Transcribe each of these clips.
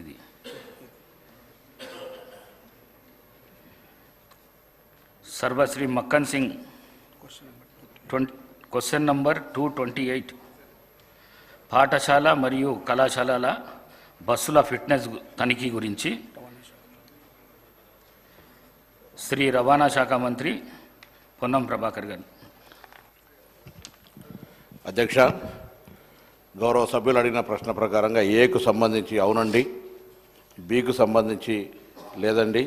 ఇది. Sarvashri Makkan Singh twenty question number two twenty eight. పాఠశాల మరియు కళాశాలల బస్సుల ఫిట్నెస్ తనిఖీ గురించి శ్రీ రవాణా శాఖ మంత్రి పొన్నం ప్రభాకర్ గారు. అధ్యక్ష గౌరవ సభ్యులు అడిగిన ప్రశ్న ప్రకారంగా ఏకు సంబంధించి అవునండి? బికు సంబంధించి లేదండి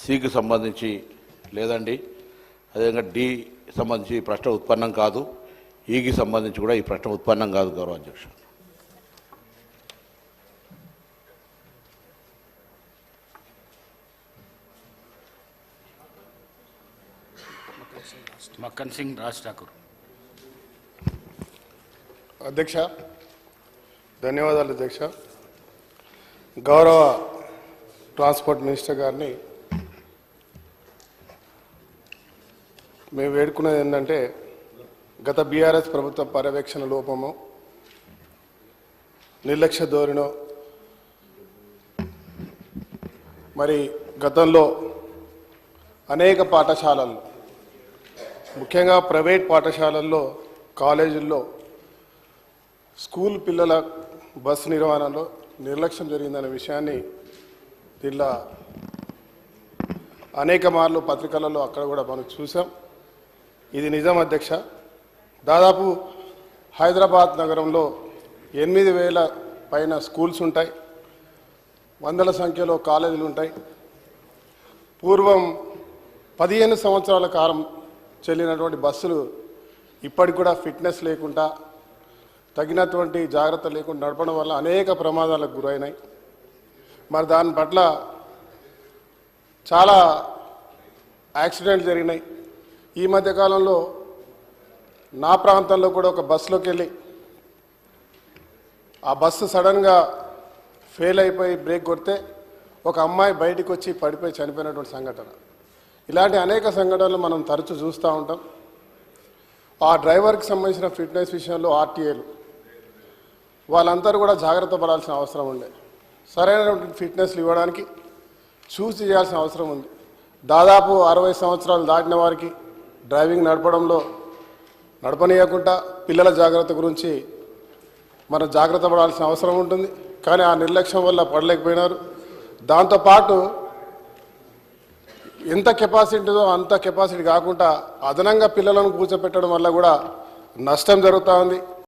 సికు సంబంధించి లేదండి. అదేవిధంగా డి సంబంధించి ఈ ప్రశ్న ఉత్పన్నం కాదు ఈకి సంబంధించి కూడా ఈ ప్రశ్న ఉత్పన్నం కాదు గౌరవ అధ్యక్ష. మక్కన్ సింగ్ రాజ్ ఠాకూర్. అధ్యక్ష ధన్యవాదాలు అధ్యక్ష. గౌరవ ట్రాన్స్పోర్ట్ మినిస్టర్ గారిని మేము వేడుకున్నది ఏంటంటే గత బీఆర్ఎస్ ప్రభుత్వ పర్యవేక్షణ లోపము నిర్లక్ష్య ధోరణో మరి గతంలో అనేక పాఠశాలల్లో ముఖ్యంగా ప్రైవేట్ పాఠశాలల్లో కాలేజీల్లో స్కూల్ పిల్లల బస్ నిర్వహణలో నిర్లక్ష్యం జరిగిందనే విషయాన్ని దీనిలో అనేక మార్లు పత్రికలలో అక్కడ కూడా మనం చూసాం. ఇది నిజం అధ్యక్ష. దాదాపు హైదరాబాద్ నగరంలో ఎనిమిది వేల పైన స్కూల్స్ ఉంటాయి. వందల సంఖ్యలో కాలేజీలు ఉంటాయి. పూర్వం పదిహేను సంవత్సరాల కాలం చెల్లినటువంటి బస్సులు ఇప్పటికి కూడా ఫిట్నెస్ లేకుండా తగినటువంటి జాగ్రత్త లేకుండా నడపడం వల్ల అనేక ప్రమాదాలకు గురైనాయి. మరి దాని పట్ల చాలా యాక్సిడెంట్లు జరిగినాయి. ఈ మధ్యకాలంలో నా ప్రాంతంలో కూడా ఒక బస్సులోకి వెళ్ళి ఆ బస్సు సడన్గా ఫెయిల్ అయిపోయి బ్రేక్ కొడితే ఒక అమ్మాయి బయటకు వచ్చి పడిపోయి చనిపోయినటువంటి సంఘటన. ఇలాంటి అనేక సంఘటనలు మనం తరచూ చూస్తూ ఉంటాం. ఆ డ్రైవర్కి సంబంధించిన ఫిట్నెస్ విషయంలో ఆర్టీఏలు వాళ్ళందరూ కూడా జాగ్రత్త పడాల్సిన అవసరం ఉండే సరైనటువంటి ఫిట్నెస్లు ఇవ్వడానికి చూసి చేయాల్సిన అవసరం ఉంది. దాదాపు అరవై సంవత్సరాలు దాటిన వారికి డ్రైవింగ్ నడపడంలో నడపనీయకుండా పిల్లల జాగ్రత్త గురించి మనం జాగ్రత్త పడాల్సిన అవసరం ఉంటుంది. కానీ ఆ నిర్లక్ష్యం వల్ల పడలేకపోయినారు. దాంతోపాటు ఎంత కెపాసిటీదో అంత కెపాసిటీ కాకుండా అదనంగా పిల్లలను కూర్చోపెట్టడం వల్ల కూడా నష్టం జరుగుతూ ఉంది.